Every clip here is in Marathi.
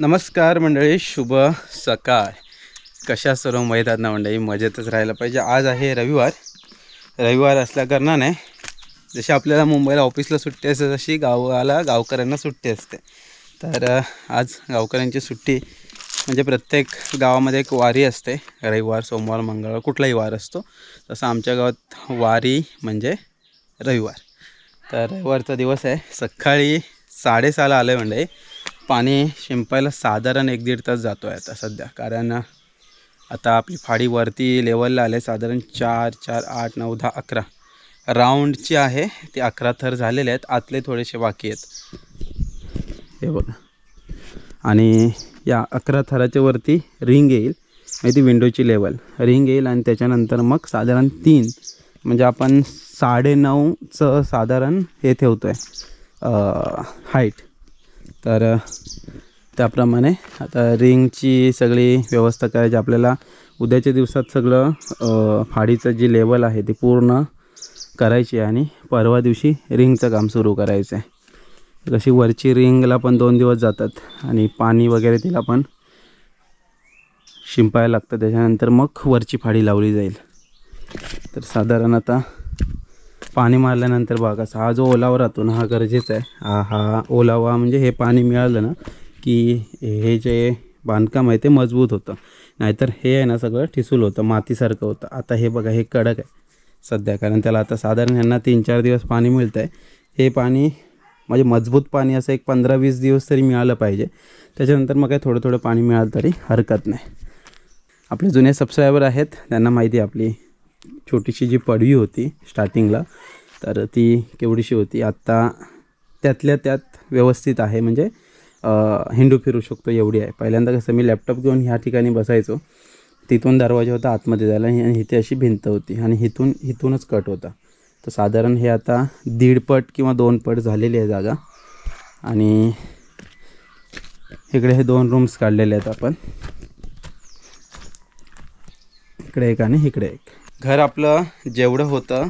नमस्कार मंडळी शुभ सकाळ. कशा सर्व मैदात ना मंडळी? मजेतच राहायला पाहिजे. आज आहे रविवार. रविवार असल्याकारणाने जशी आपल्याला मुंबईला ऑफिसला सुट्टी असते तशी गावाला गावकऱ्यांना सुट्टी असते. तर आज गावकऱ्यांची सुट्टी म्हणजे प्रत्येक गावामध्ये एक वारी असते. रविवार सोमवार मंगळवार कुठलाही वार असतो. तसं आमच्या गावात वारी म्हणजे रविवार. तर रविवारचा दिवस आहे. सकाळी साडेसहाला आलं आहे म्हणजे पाणी शिंपायला साधारण एक दीड तास जातो आहे आता सध्या. कारण आता आपली फाडी वरती लेवलला आले साधारण चार चार आठ नऊ दहा अकरा. राऊंडची आहे ते अकरा थर झालेले आहेत. आतले थोडेसे बाकी आहेत. हे बघा. आणि या अकरा थराच्या वरती रिंग येईल. म्हणजे ती विंडोची लेवल रिंग येईल आणि त्याच्यानंतर मग साधारण तीन म्हणजे आपण साडेनऊचं साधारण हे ठेवतो आहे हाईट तर त्याप्रमाणे आता रिंगची सगळी व्यवस्था करायची आपल्याला. उद्याच्या दिवसात सगळं फाडीचं जी लेवल आहे ती पूर्ण करायची आहे आणि परवा दिवशी रिंगचं काम सुरू करायचं आहे. कशी वरची रिंगला पण दोन दिवस जातात आणि पाणी वगैरे तिला पण शिंपायला लागतं. त्याच्यानंतर मग वरची फाडी लावली जाईल. तर साधारण आता पाणी मारल्यानंतर बघा हा जो ओलावा राहतो ना हा गरजेचा आहे. हा ओलावा म्हणजे हे पाणी मिळालं ना की हे जे बांधकाम आहे ते मजबूत होतं. नाहीतर हे आहे ना सगळं ठिसूल होतं मातीसारखं होतं. आता हे बघा हे कडक आहे सध्या कारण त्याला आता साधारण ह्यांना तीन चार दिवस पाणी मिळतं आहे हे पाणी म्हणजे मजबूत पाणी असं एक पंधरा वीस दिवस तरी मिळालं पाहिजे. त्याच्यानंतर मग काय थोडं थोडं पाणी मिळालं तरी हरकत नाही. आपले जुने सबस्क्रायबर आहेत त्यांना माहिती आहे आपली छोटीशी जी पडवी होती स्टार्टिंगला तर ती केवढीशी होती. आत्ता त्यातल्या त्यात व्यवस्थित आहे. म्हणजे हिंडू फिरू शकतो एवढी आहे. पहिल्यांदा कसं मी लॅपटॉप घेऊन ह्या ठिकाणी बसायचो. तिथून दरवाजा होता आतमध्ये जायला आणि इथे अशी भिंत होती आणि इथून इथूनच कट होता. तर साधारण हे आता दीड पट किंवा दोन पट झालेली आहे जागा. आणि इकडे हे दोन रूम्स काढलेले आहेत आपण. इकडे एक आणि इकडे एक. घर आपलं जेवढं होतं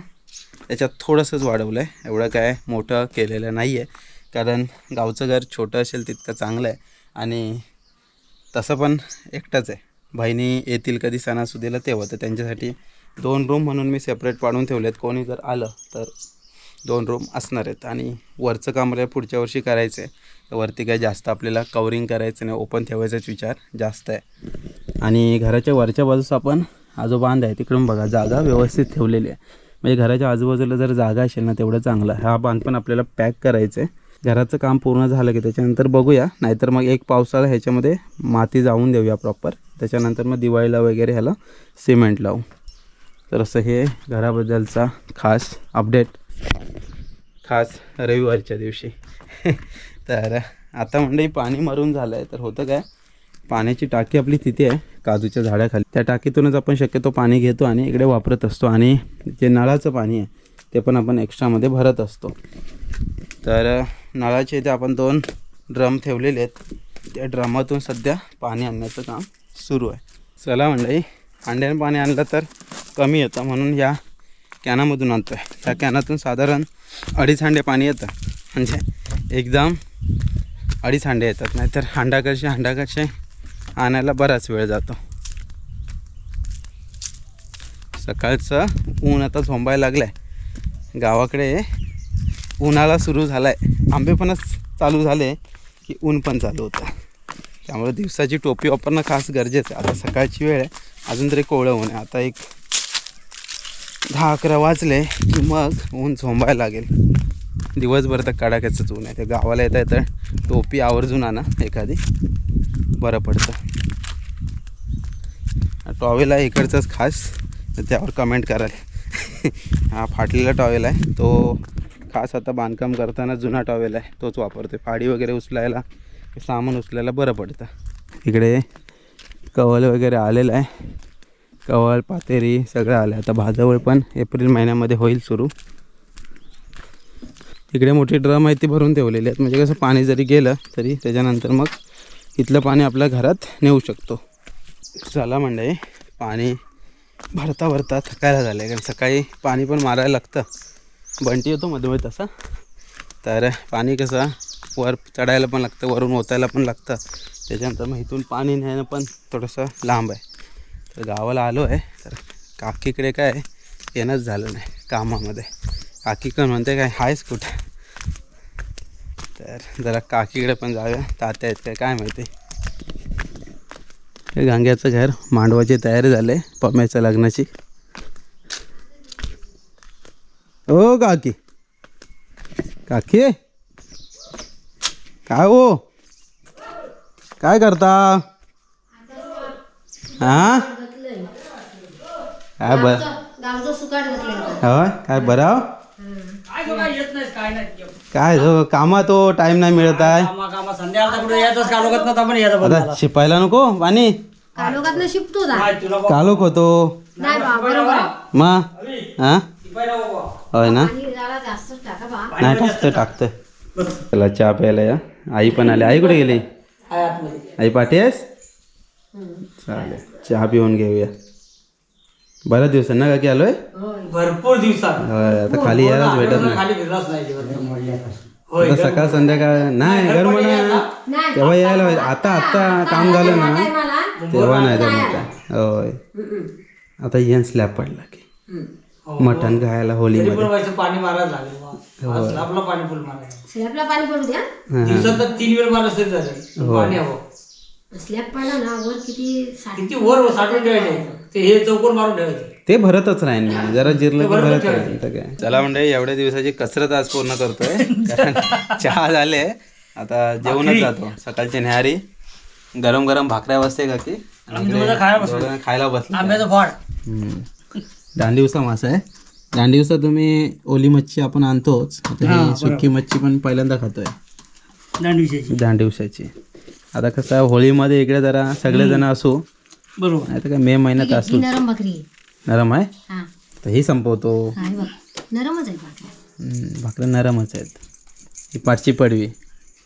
त्याच्यात थोडंसंच वाढवलं आहे एवढं काय मोठं केलेलं नाही आहे कारण गावचं घर छोटं असेल तितकं चांगलं आहे आणि तसं पण एकटंच आहे. बहिणी येतील कधी सणासुदीला तेव्हा तर त्यांच्यासाठी दोन रूम म्हणून मी सेपरेट पाडून ठेवलेत. कोणी जर आलं तर दोन रूम असणार आहेत. आणि वरचं काम मला पुढच्या वर्षी करायचं आहे तर वरती काही जास्त आपल्याला कवरिंग करायचं नाही ओपन ठेवायचाच विचार जास्त आहे. आणि घराच्या वरच्या बाजूस आपण हा जो बांध आहे तिकडून बघा जागा व्यवस्थित ठेवलेली आहे. म्हणजे घराच्या आजूबाजूला जर जागा असेल ना तेवढं चांगलं हा बांध पण आपल्याला पॅक करायचं आहे घराचं काम पूर्ण झालं की त्याच्यानंतर बघूया. नाहीतर मग एक पावसाळा ह्याच्यामध्ये माती जाऊन देऊया प्रॉपर त्याच्यानंतर मग दिवाळीला वगैरे ह्याला सिमेंट लावू. तर असं हे घराबद्दलचा खास अपडेट खास रविवारच्या दिवशी. तर आता म्हणजे पाणी मरून झालं आहे तर होतं काय? पाण्याची टाकी आपली तिथे आहे काजूच्या झाडाखाली. त्या टाकीतूनच आपण शक्यतो पाणी घेतो आणि इकडे वापरत असतो आणि जे नळाचं पाणी आहे ते पण आपण एक्स्ट्रामध्ये भरत असतो. तर नळाचे इथे आपण दोन ड्रम ठेवलेले आहेत. त्या ड्रमातून सध्या पाणी आणण्याचं काम सुरू आहे. चला मंडळी अंड्यानं पाणी आणलं तर कमी येतं म्हणून या कॅनामधून आणतो आहे त्या कॅनातून साधारण अडीच हांडे पाणी येतं. म्हणजे एकदम अडीच हांडे येतात. नाहीतर हांडाकडचे हांडाकडचे आणायला बराच वेळ जातो. सकाळचं ऊन आता झोंबायला लागलं आहे गावाकडे उन्हाळा सुरू झाला आहे आंबे पणच चालू झाले की ऊन पण चालू होतं. त्यामुळे दिवसाची टोपी वापरणं खास गरजेचं आहे. आता सकाळची वेळ आहे अजून तरी कोवळं ऊन आहे. आता एक दहा अकरा वाजले की मग ऊन झोंबायला लागेल. दिवसभर तर कडाक्याचंच ऊन आहे. ते गावाला येता येतं टोपी आवर्जून आणा एखादी. बरं पडतं. टॉवेल आहे इकडचंच खास. त्यावर कमेंट कराल. हा फाटलेला टॉवेल आहे. तो खास आता बांधकाम करताना जुना टॉवेल आहे. तोच वापरतो फाडी वगैरे उचलायला सामान उचलायला बरं पडतं. इकडे कवल वगैरे आलेलं आहे. कवल पातेरी सगळं आलं आता भाजवळ पण एप्रिल महिन्यामध्ये होईल सुरू. इकडे मोठी ड्रम आहे ती भरून ठेवलेली आहेत. म्हणजे कसं पाणी जरी गेलं तरी त्याच्यानंतर मग इथलं पाणी आपल्या घरात नेऊ शकतो. चला म्हणजे पाणी भरता भरता थकायला झालं आहे कारण सकाळी पाणी पण मारायला लागतं. बंटी येतो मध्ये तसं. तसा तर पाणी कसं वर चढायला पण लागतं वरून ओतायला पण लागतं. त्याच्यानंतर मग इथून पाणी नेणं पण थोडंसं लांब आहे. तर गावाला आलो आहे. तर काकीकडे काय येणंच झालं नाही कामामध्ये. काकी पण म्हणते काय आहेच कुठं? तर जरा काकीकडे पण जाऊया. तात्या आहेत काय काय माहिती. हे गांग्याचं घर मांडवाची तयारी झाले पम्याच्या लग्नाची. ओ काकी. काकी. काय हो? काय करता? हा काय बर होय? काय बरं? आहो? काय काय नाही नाही जो कामात तो टाइम नाही मिळत आहे. कामा कामा संध्याकाळचा कुठे येतच कालोखात ना आपण येतं बंद आता झाला. शिपायला नको पाणी कालोखात शिपतो तुला कालोख होतो. नाही बा बरोबर आहे. मग अरे, हा. होय ना? आणि जरा जास्तच टाका बा. नाही टाकतं टाकतं बस. चला चहा प्यायला या. आई पण आली. आई कुठे गेली? आहे आतमध्ये. आई पाठी आहेस? चालेल. चहा पिऊन घेऊया. बऱ्याच दिवसांना का की आलोय? भरपूर दिवसात. होय, आता खाली यायलाच भेटत नाही. खाली फिरलाच नाही दिवस. होय आता सकाळ संध्याकाळ नाही घर म्हणा नाही तेव्हा यायला पाहिजे आता आता काम झालं ना? काय मला तेव्हा नाही जमत आहे. होय. आता येन स्लॅब पडला की. हो. मटण खायला तरी होलीमध्ये पण व्हायचं पाणी मारायला लागेल बा. आज आपलं पाणी फुल मारायचं स्लॅबला पाणी पडू द्या. हां. दिवसात तर तीन वेळ मारलं तरी झालं पाणी हवं. स्लॅब पडला ना वर किती साठ किती वर साठवून ठेवायचे. ते हे चौकोन मारून ठेवायचे. ते भरतच राहील मी जरा जिरलं की भरत राहील तर काय चला म्हणजे एवढ्या दिवसाची कसरत आज पूर्ण करतोय. कारण चहा झाले. आता जेवणच जातो. सकाळची न्याहारी. गरम गरम भाकऱ्या बसते का की? खायला बसले. आंब्याचं फळ. हम्म. दांडिवसा मासा आहे. दांडिवसा तुम्ही ओली मच्छी आपण आणतोच. आता ही सुकी मच्छी पण पहिल्यांदा खातोय. दांडविषयी दांडिवसाची आता कसं होळीमध्ये इकडे जरा सगळेजण असू. बरोबर. नाही तर काय मे महिन्यात ही असू नरम भाकरी आहे. नरम आहे? हा. तर ही संपवतो. हा हे बघ. नरमच आहे भाकरी हम्म, भाकऱ्या नरमच आहेत. ही पाटची पडवी.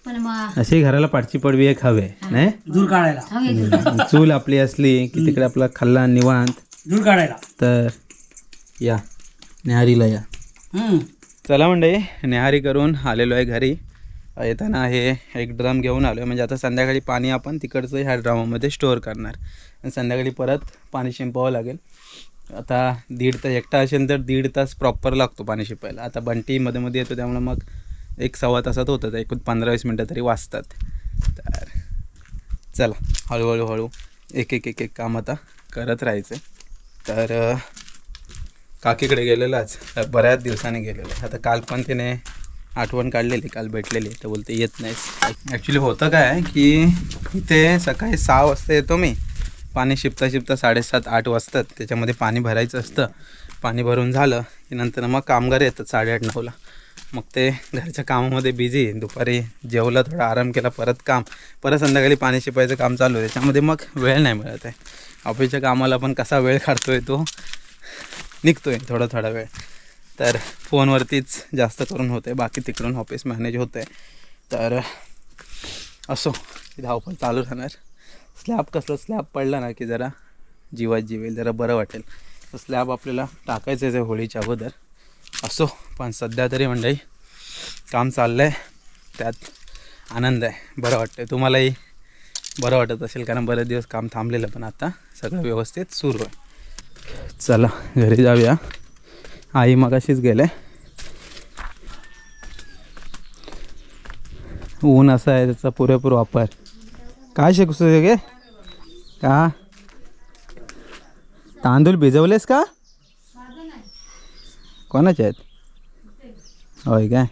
पण मग अशी घराला पाटची पडवी एक हवे नाही? दूर काढायला. हवे. चूल आपली असली की तिकडे आपला खाल्ला निवांत. दूर काढायला. तर या न्याहारीला या. हम्म. चला मंडळी न्याहारी करून आलेलो आहे घरी. येताना हे एक ड्रम घेऊन आलो आहे म्हणजे आता संध्याकाळी पाणी आपण तिकडचं ह्या ड्रमामध्ये स्टोअर करणार. आणि संध्याकाळी परत पाणी शिंपावं लागेल. आता दीड तास एकटा असेल तर दीड तास प्रॉपर लागतो पाणी शिंपायला. आता बंटी मध्ये मध्ये येतो त्यामुळे मग एक सव्वा तासात होतं एक पंधरा वीस मिनटं तरी वाचतात. तर चला हळूहळू हळू एक एक एक एक काम आता करत राहायचं तर काकीकडे गेलेलं तर बऱ्याच दिवसांनी गेलेलो. आता काल पण तिने आठवण काढलेली काल भेटलेली. तर बोलते येत नाहीस. ॲक्च्युली होतं काय की इथे सकाळी सहा वाजता येतो मी. पाणी शिपता शिपता साडेसात आठ वाजतात. त्याच्यामध्ये पाणी भरायचं असतं. पाणी भरून झालं की नंतर मग कामगार येतात साडेआठ नऊला. मग ते घरच्या कामामध्ये बिझी दुपारी जेवलं थोडा आराम केला परत काम. परत संध्याकाळी पाणी शिपायचं काम चालू आहे. त्याच्यामध्ये मग वेळ नाही मिळत आहे. ऑफिसच्या कामाला पण कसा वेळ काढतोय तो? निघतोय थोडा थोडा वेळ. तर फोनवरतीच जास्त करून होते बाकी तिकडून ऑफिस मॅनेज होतं आहे तर असो. धावपळ चालू राहणार. स्लॅब कसलं स्लॅब पडला ना की जरा जीवात जीवेल जरा बरं वाटेल. तर स्लॅब आपल्याला टाकायचं आहे होळीच्या अगोदर. असो पण सध्या तरी मंडळी काम चाललं आहे त्यात आनंद आहे. बरं वाटतं तुम्हालाही बरं वाटत असेल कारण बरेच दिवस काम थांबलेलं पण आता सगळं व्यवस्थित सुरू आहे. चला घरी जाऊया. आई मगाशीच गेले. ऊन असं आहे त्याचा पुरेपूर वापर. काय शिकू गे? का? तांदूळ भिजवलेस का? कोणाचे आहेत? होय काय?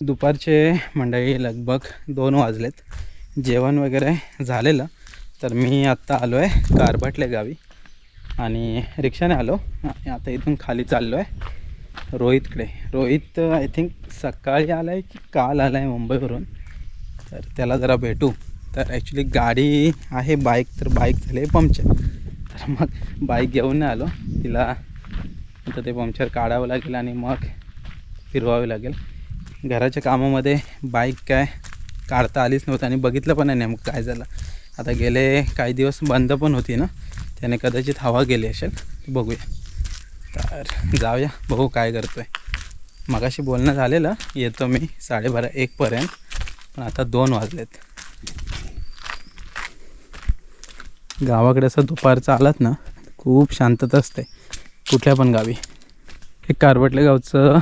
दुपारचे मंडळी लगभग दोन वाजलेत. जेवण वगैरे झालेलं. तर मी आत्ता आलो आहे कारभाटले गावी. आणि रिक्षाने आलो. आता इथून खाली चाललो आहे रोहितकडे. रोहित आय थिंक सकाळी आला आहे की काल आला आहे मुंबईवरून. तर त्याला जरा भेटू. तर ॲक्च्युली गाडी आहे बाईक तर बाईक झाले पंक्चर. तर मग बाईक घेऊन नाही आलो. तिला आता ते पंक्चर काढावं लागेल आणि मग फिरवावे लागेल. घराच्या कामामध्ये बाईक काय काढता आलीच नव्हतं आणि बघितलं पण नाही नेमकं काय झालं. आता गेले काही दिवस बंद पण होती ना त्याने कदाचित हवा गेली असेल बघूया. तर जाऊया बघू काय करतो आहे मगाशी बोलणं झालेलं येतो मी साडेबारा एकपर्यंत पण आता दोन वाजलेत. गावाकडे असं दुपारचं आलात ना खूप शांतता असते. कुठल्या पण गावी. हे कारवटले गावचं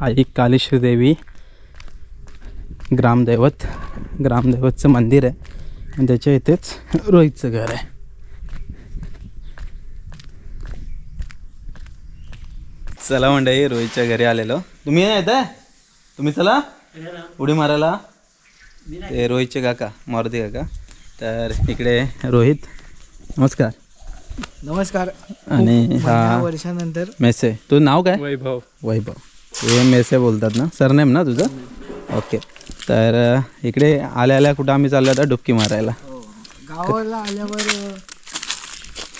आई कालेश्वर देवी ग्रामदैवत. ग्रामदैवतचं मंदिर आहे. आणि त्याच्या इथेच रोहितचं घर आहे. चला मंडळी रोहितच्या घरी आलेलो. तुम्ही येत आहे तुम्ही चला? उडी मारायला? ते रोहितचे काका मारुती काका. तर इकडे रोहित नमस्कार. नमस्कार. आणि हा वर्षानंतर. मेसे. तुझं नाव काय? वैभव. वैभव. हे मेसे बोलतात ना? सरनेम ना तुझं? ओके. तर इकडे आल्या आल्या कुठं आम्ही चाललो होता डुबकी मारायला. गावाला आल्यावर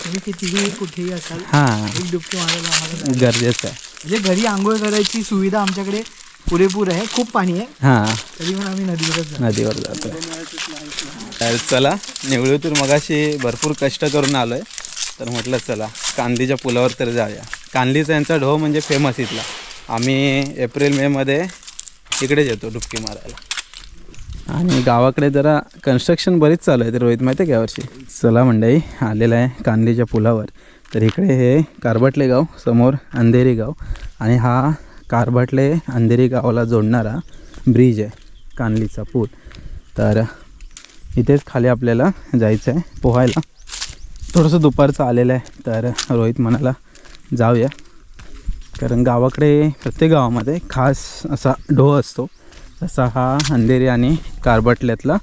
तुम्ही कितीही कुठेही असाल हां. एक डुबकी मारायला आम्हाला. गरजेचं आहे. म्हणजे घरी आंघोळ करायची सुविधा आमच्याकडे पुरेपूर आहे. खूप पाणी आहे. हां. तरी पण आम्ही नदीवरच जातो. नदीवर जातो तर चला निवळीतून मगाशी भरपूर कष्ट करून आलो आहे तर म्हटलं चला कांदीच्या पुलावर तर जाऊया. कांदीचा यांचा ढो म्हणजे फेमस इथला. आम्ही एप्रिल मेमध्ये इकडेच येतो डुबकी मारायला. आणि गावाकडे जरा कन्स्ट्रक्शन बरीच चालू आहे ते रोहित माहिती आहे यावर्षी चला मंडई आलेलं आहे कांदीच्या पुलावर. तर इकडे हे कारबटले गाव समोर अंधेरी गाव. आणि हा कारबटले अंधेरी गावाला जोडणारा ब्रिज आहे कानलीचा पूल. तर इथेच खाली आपल्याला जायचं आहे पोहायला. थोडंसं दुपारचं आलेलं आहे तर रोहित म्हणाला जाऊया. कारण गावाकडे प्रत्येक गावामध्ये खास असा ढो असतो. तसा हा अंधेरी आणि कारबटल्यातला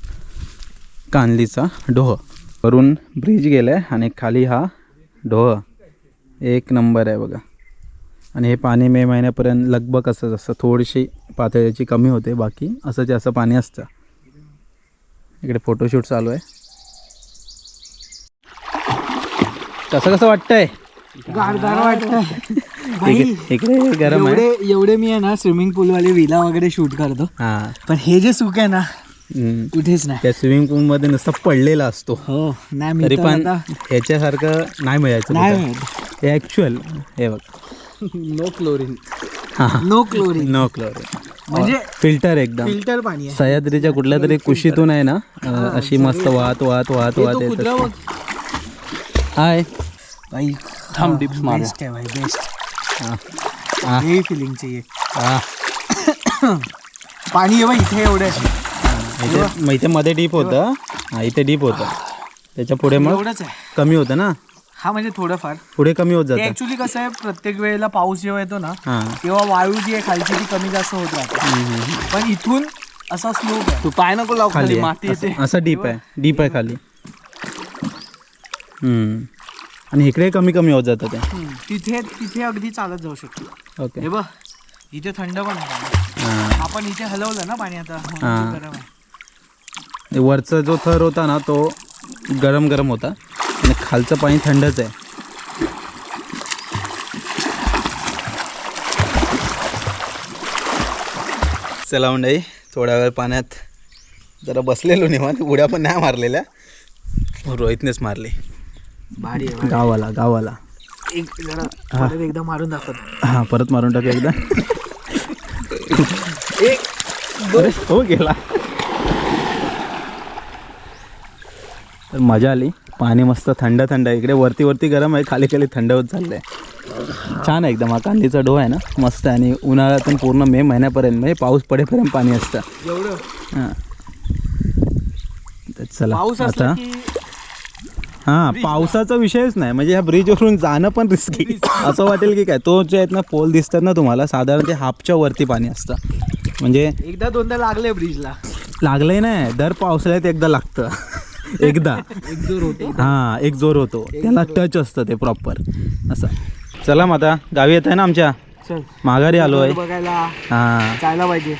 कानलीचा ढोह. वरून ब्रिज गेला आहे आणि खाली हा ढोह. एक नंबर आहे बघा. आणि हे पाणी मे महिन्यापर्यंत लगभग असंच असतं थोडीशी पातळीची कमी होते बाकी असंच असं पाणी असतं. इकडे फोटोशूट चालू आहे. कसं कसं वाटतंय? वाटतं इकडे गरम आहे. एवढे एवढे मी आहे ना स्विमिंग पूल वाले विला वगैरे शूट करतो. हां. पण हे जे सुख आहे ना. कुठेच नाही. त्या स्विमिंग पूलमध्ये नुसता पडलेला असतो. हो नाही मी तरी पण ह्याच्यासारखं नाही मिळायचं नाही. मिळत. हे हे बघ. No chlorine no chlorine no chlorine म्हणजे फिल्टर एकदम. फिल्टर पाणी आहे. सह्याद्रीच्या कुठल्या तरी कुशीतून आहे ना अशी मस्त वाहत वाहत वाहत वाहत येत हाय. भाई थांब dips मारूया. बेस्ट भाई बेस्ट हां फिलिंग चाहिए हां. पाणी आहे भाई इथे एवढं. इथे मध्ये डीप होतं हा इथे डीप होतं. त्याच्या पुढे मग एवढंच आहे. कमी होतं ना? हा म्हणजे थोडंफार. पुढे कमी होत जातं. ऍक्च्युली कसं आहे प्रत्येक वेळेला पाऊस जेव्हा येतो ना हां. तेव्हा वाळू जी आहे खालची ती कमी जास्त होत राहते. पण इथून असा स्लोप आहे. तू पाय नको लाव खाली आहे. असं- असं डीप आहे. डीप आहे खाली. हम्म. आणि इकडे कमी कमी होत जातं ते. तिथे तिथे अगदी चालत जाऊ शकतो. ओके. हे बघ इथे थंड पण आहे पाणी. हां. आपण इथे हलवलं ना पाणी आता म्हणून हा. गरम आहे. ते वरचा जो थर होता ना तो गरम गरम होता. आणि खालचं पाणी थंडच आहे. चला मंडळी थोड्या वेळ पाण्यात जरा बसलेलो निवांत उड्या पण नाही मारलेल्या. रोहितनेच मारली. भारी आहे गावाला गावाला. एक जरा परत एकदा मारून दाखवत हां परत मारून टाकू एकदा. अरे हो गेला. तर मजा आली. पाणी मस्त थंड थंड आहे. इकडे वरती वरती गरम आहे खाली खाली थंड होत चाललंय. छान आहे एकदम हा कांदीचा डो आहे ना मस्त आहे. आणि उन्हाळ्यातून पूर्ण मे महिन्यापर्यंत म्हणजे पाऊस पडेपर्यंत पाणी असतं. एवढं? हां. तर चला पाऊस आता हां पावसाचा विषयच नाही म्हणजे ह्या ब्रिजवरून जाणं पण रिस्की असं वाटेल की काय? तो जे आहेत ना पोल दिसतात ना तुम्हाला साधारण ते हापच्या वरती पाणी असतं. म्हणजे एकदा दोनदा लागले ब्रिजला लागलंय नाही दर पावसाळ्यात एकदा लागतं. एकदा. एक जोर होते. हां एक जोर होतो. त्याला टच असतं ते प्रॉपर असं. चला मग आता गावी येत आहे ना आमच्या? चल. माघारी आलो आहे बघायला. हां. जायला पाहिजे.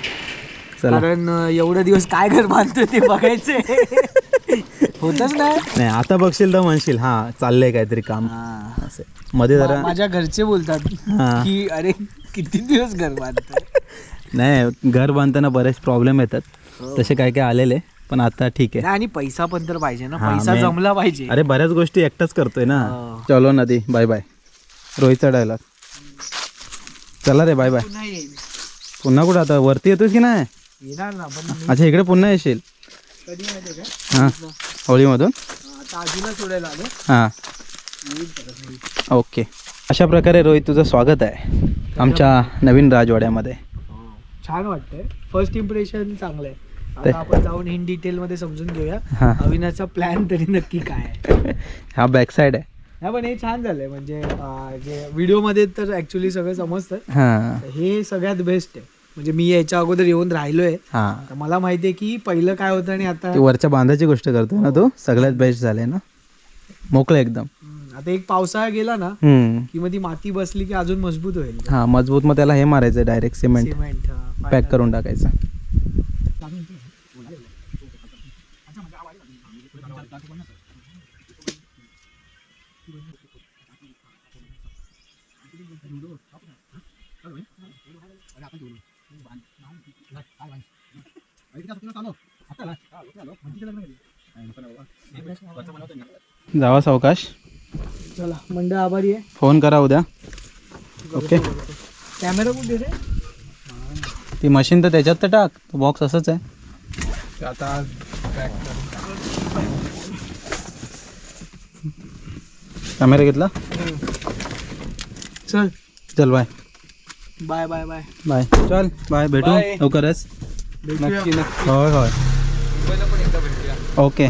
चला. कारण एवढे दिवस काय घर बांधतो ते बघायचे. होतच नाही नाही आता बघशील तर म्हणशील. हां चाललंय काहीतरी काम. असं. मध्ये जरा माझ्या घरचे बोलतात हां. की अरे किती दिवस घर बांधतोय? नाही घर बांधताना बरेच प्रॉब्लेम येतात. तसे काय काय आलेले. पण आता ठीक आहे. नाही, आणि पैसा पण तर पाहिजे ना. हा, पैसा जमला पाहिजे. अरे बऱ्याच गोष्टी एकटाच करतोय ना. हो. चलो नदी बाय बाय रोहितचा डायलॉग चला रे बाय बाय पुन्हा येईल. पुन्हा कुठं आता? वरती येतोस की नाही? येणार ना पण अच्छा इकडे पुन्हा येशील. कधी माहितीये का? हां होळीमधून? आता आता आजीला सोडायला आलो. हां. ओके. अशा प्रकारे रोहित तुझं स्वागत आहे आमच्या नवीन राजवाड्यामध्ये. छान वाटतंय. फर्स्ट इम्प्रेशन चांगलं आहे. आता आपण जाऊन इन डिटेल मध्ये समजून घेऊया. अविनाशचा प्लॅन तरी नक्की काय आहे? हा बॅक साईड आहे. हा पण हे छान झालंय. म्हणजे जे व्हिडिओमध्ये तर ऍक्च्युली सगळं समजतं. हां. हे सगळ्यात बेस्ट आहे. म्हणजे मी याच्या अगोदर येऊन राहिलोय. हां. मला माहितीये की पहिलं काय होतं आणि आता ती वरच्या बांधाची गोष्ट करतोय ना तू? सगळ्यात बेस्ट झाले ना? मोकळं एकदम. आता एक पावसाळा गेला ना. की मग ती माती बसली की अजून मजबूत होईल. हा मजबूत मग त्याला हे मारायचं डायरेक्ट सिमेंट सिमेंट पॅक करून टाकायचं. जावा सावकाश. चला मंडळ आभारी आहे. फोन करा उद्या. ओके कॅमेरा कुठे रे? ती मशीन तर त्याच्यात तर टाक. तो बॉक्स असंच आहे. आता कॅमेरा घेतला? चल. चल bye bye bye bye bye चल बाय भेटू. लवकरच. नक्की नक्की. होय होय. ओके.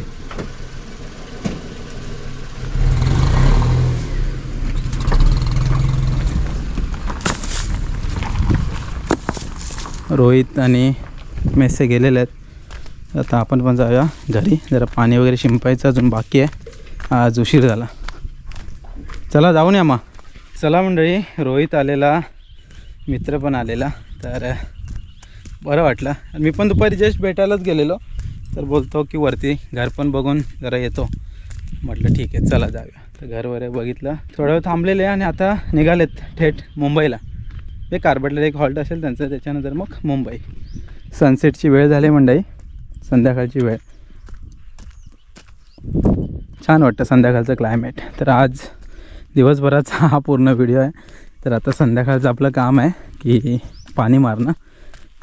रोहित आणि मेस्से गेलेले आहेत. आता आपण पण जाऊया घरी. जरा पाणी वगैरे शिंपायचं अजून बाकी आहे. आज उशीर झाला. चला जाऊन या मग. चला मंडळी रोहित आलेला मित्र पण आलेला. तर बरं वाटलं. आणि मी पण दुपारी जस्ट भेटायलाच गेलेलो. तर बोलतो की वरती घर पण बघून जरा येतो. म्हटलं ठीक आहे चला जाऊया. तर घर वगैरे बघितलं. थोडं वेळ थांबलेले आणि आता निघालेत थेट मुंबईला. ते कार्बेटला एक हॉल्ट असेल त्यांचं त्याच्यानंतर मग मुंबई. सनसेटची वेळ झाली मंडई. संध्याकाळची वेळ. छान वाटतं संध्याकाळचं क्लायमेट तर आज दिवसभराचा हा पूर्ण व्हिडिओ आहे. तर आता संध्याकाळचं आपलं काम आहे की पाणी मारणं.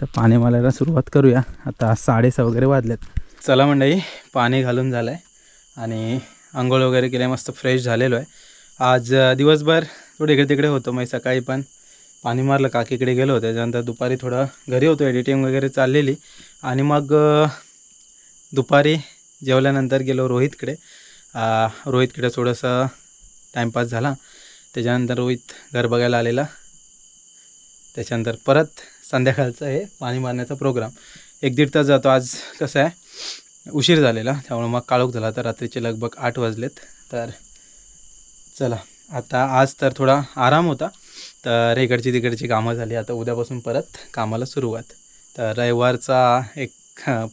तर पाणी मारायला सुरुवात करूया. आता साडेसहा वगैरे वाजलेत. चला मंडळी पाणी घालून झालं आहे आणि आंघोळ वगैरे केले मस्त फ्रेश झालेलो आहे. आज दिवसभर थोडं इकडे तिकडे होतो मग सकाळी पण पाणी मारलं काकीकडे गेलो होतो. त्याच्यानंतर दुपारी थोडं घरी होतो एडिटिंग वगैरे चाललेली. आणि मग दुपारी जेवल्यानंतर गेलो रोहितकडे. रोहितकडे थोडंसं टाईमपास झाला. त्याच्यानंतर रोहित घर बघायला आलेला. त्याच्यानंतर परत संध्याकाळचं हे पाणी मारण्याचा प्रोग्राम एक दीड तास जातो. आज कसं आहे उशीर झालेला. त्यामुळे मग काळोख झाला तर रात्रीचे लगभग आठ वाजलेत. तर चला. आता आज तर थोडा आराम होता. तर इकडची तिकडची कामं झाली. आता उद्यापासून परत कामाला सुरुवात. तर रविवारचा एक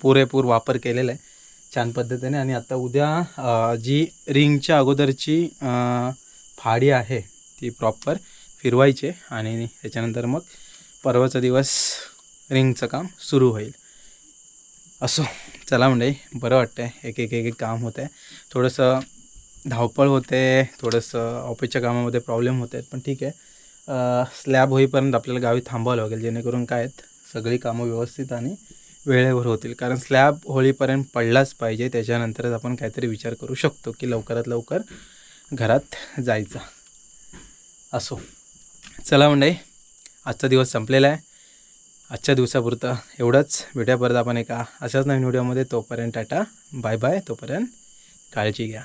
पुरेपूर वापर केलेला आहे. छान पद्धतीने. आणि आता उद्या जी रिंगच्या अगोदरची फाडी आहे ती प्रॉपर फिरवायची आणि त्याच्यानंतर मग परवाचा दिवस रिंगचं काम सुरू होईल. असो चला म्हणजे बरं वाटतं आहे एक एक एक एक काम होतं आहे थोडंसं धावपळ होते थोडंसं ऑफिसच्या कामामध्ये प्रॉब्लेम होत आहेत पण ठीक आहे. स्लॅब होईपर्यंत आपल्याला गावी थांबावं लागेल जेणेकरून काय आहेत सगळी कामं व्यवस्थित आणि वेळेवर होतील. कारण स्लॅब होळीपर्यंत पडलाच पाहिजे त्याच्यानंतरच आपण काहीतरी विचार करू शकतो की लवकरात लवकर घरात जायचा. असो चला म्हणजे आजचा दिवस संपलेला आहे. आजच्या दिवसापुरतं एवढंच. भेटूया परत आपण एका अशाच नवीन व्हिडिओमध्ये. तोपर्यंत टाटा. Bye bye. तोपर्यंत काळजी घ्या.